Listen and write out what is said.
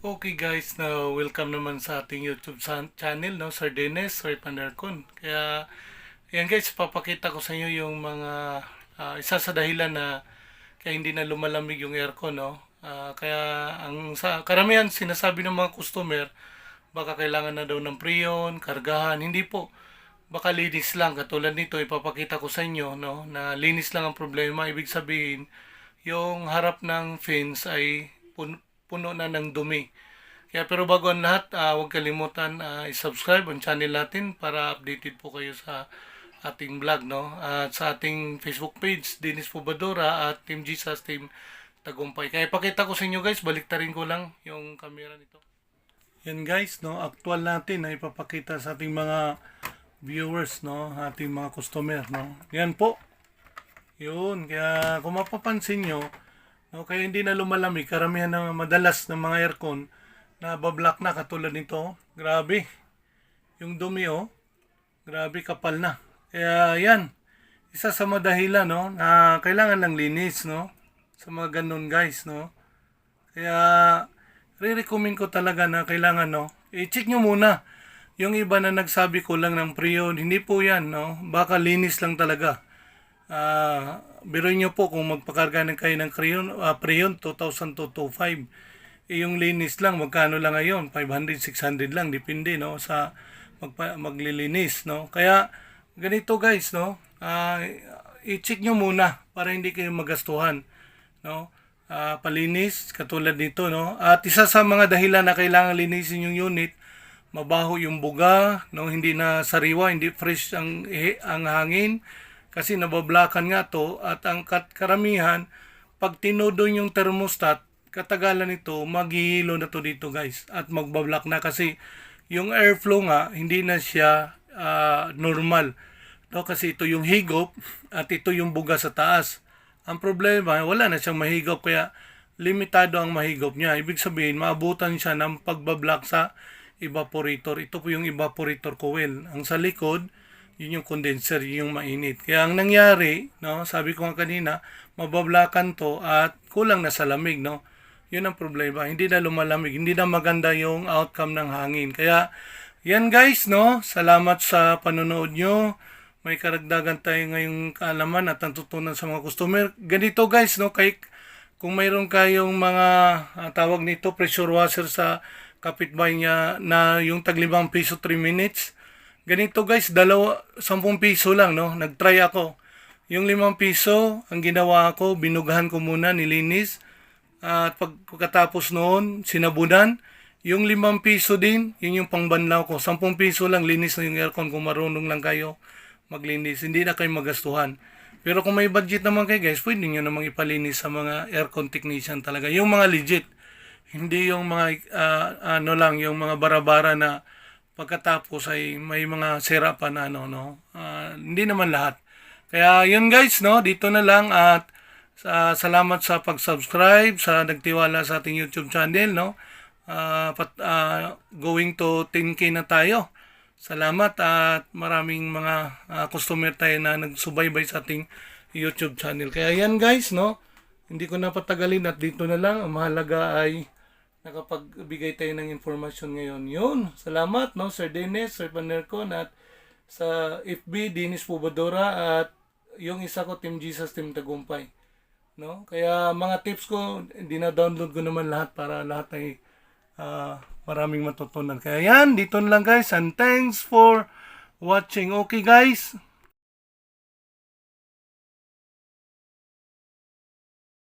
Okay guys, na welcome naman sa ating YouTube channel, no? Sir Dennis, Sir Panercon. Kaya, yan guys, papakita ko sa inyo yung mga, ah, isa sa dahilan na kaya hindi na lumalamig yung aircon, no? Ah, kaya, ang sa karamihan sinasabi ng mga customer, baka kailangan na daw ng preon, kargahan. Hindi po. Baka linis lang. Katulad nito, ipapakita ko sa inyo, no? Na linis lang ang problema. Ibig sabihin, yung harap ng fence ay puno na ng dumi. Kaya pero bago ang lahat, ah, huwag kalimutan ah, i-subscribe ang channel natin para updated po kayo sa ating vlog, no? At sa ating Facebook page, Dennis Pubadora at Team Jesus, Team Tagumpay. Kaya ipakita ko sa inyo guys, baliktarin ko lang yung camera nito. Yan guys, no, actual natin na ipapakita sa ating mga viewers, no, ating mga customer, no. Yan po. Yun, kaya kung mapapansin nyo, no, kaya hindi na lumalamig, karamihan ng madalas ng mga aircon na bablock na katulad nito. Grabe. Yung dumi, oh. Grabe, kapal na. Kaya yan, isa sa mga dahilan, no, na kailangan ng linis, no, sa mga ganun guys, no. Kaya, re-recommend ko talaga na kailangan, no, i-check nyo muna. Yung iba na nagsabi ko lang ng pre-on, hindi po yan, no. Baka linis lang talaga. Ah, biruin nyo po kung magpakarga ng kayo ng Creon, uh, Preon 2,225. Eh, yung linis lang, magkano lang ngayon? 500, 600 lang, depende, no, sa magpa, maglilinis, no. Kaya, ganito guys, no, ah, i-check nyo muna para hindi kayo magastuhan, no. Ah, palinis, katulad nito, no. At isa sa mga dahilan na kailangan linisin yung unit, mabaho yung buga, no, hindi na sariwa, hindi fresh ang eh, ang hangin kasi nabablakan nga to at ang kat- karamihan pag tinodon yung thermostat katagalan nito maghihilo na to dito guys at magbablock na. Kasi yung airflow nga hindi na siya ah, normal. No kasi ito yung higop at ito yung buga sa taas. Ang problema wala na siyang mahigop kaya limitado ang mahigop niya. Ibig sabihin maabutan siya ng pagbablock sa evaporator. Ito po yung evaporator coil. Ang sa likod yun yung condenser, yun yung mainit. Kaya ang nangyari, no, sabi ko nga kanina, mabablakan to at kulang na sa lamig, no. Yun ang problema. Hindi na lumalamig, hindi na maganda yung outcome ng hangin. Kaya, yan guys, no, salamat sa panonood nyo. May karagdagan tayo ngayong kaalaman at natutunan sa mga customer. Ganito guys, no, kay, kung mayroon kayong mga ah, tawag nito, pressure washer sa kapitbahay niya na yung tag 5 piso 3 minutes, Ganito guys, dalawa, 10 piso lang, no? Nag-try ako. Yung 5 piso, ang ginawa ko, binugahan ko muna, nilinis. At pagkatapos noon, sinabunan. Yung 5 piso din, yun yung pangbanlaw ko. 10 piso lang, linis na yung aircon kung marunong lang kayo maglinis. Hindi na kayo magastuhan. Pero kung may budget naman kayo guys, pwede nyo namang ipalinis sa mga aircon technician talaga. Yung mga legit. Hindi yung mga, ah, ano lang, yung mga bara-bara na pagkatapos ay may mga sira na ano no? Ah, hindi naman lahat. Kaya yun guys no? Dito na lang at sa salamat sa pag-subscribe sa nagtiwala sa ating YouTube channel no? Ah, pat, ah, going to 10k na tayo. Salamat at maraming mga ah, customer tayo na nagsubaybay sa ating YouTube channel. Kaya yan guys no? Hindi ko na patagalin at dito na lang. Ang mahalaga ay nakapagbigay tayo ng informasyon ngayon. Yun, salamat, no, Sir Dennis, Sir Panercon, at sa FB, Dennis Pubadora, at yung isa ko, Team Jesus, Team Tagumpay. No? Kaya mga tips ko, dina-download ko naman lahat para lahat ay ah, maraming matutunan. Kaya yan, dito na lang guys, and thanks for watching. Okay guys?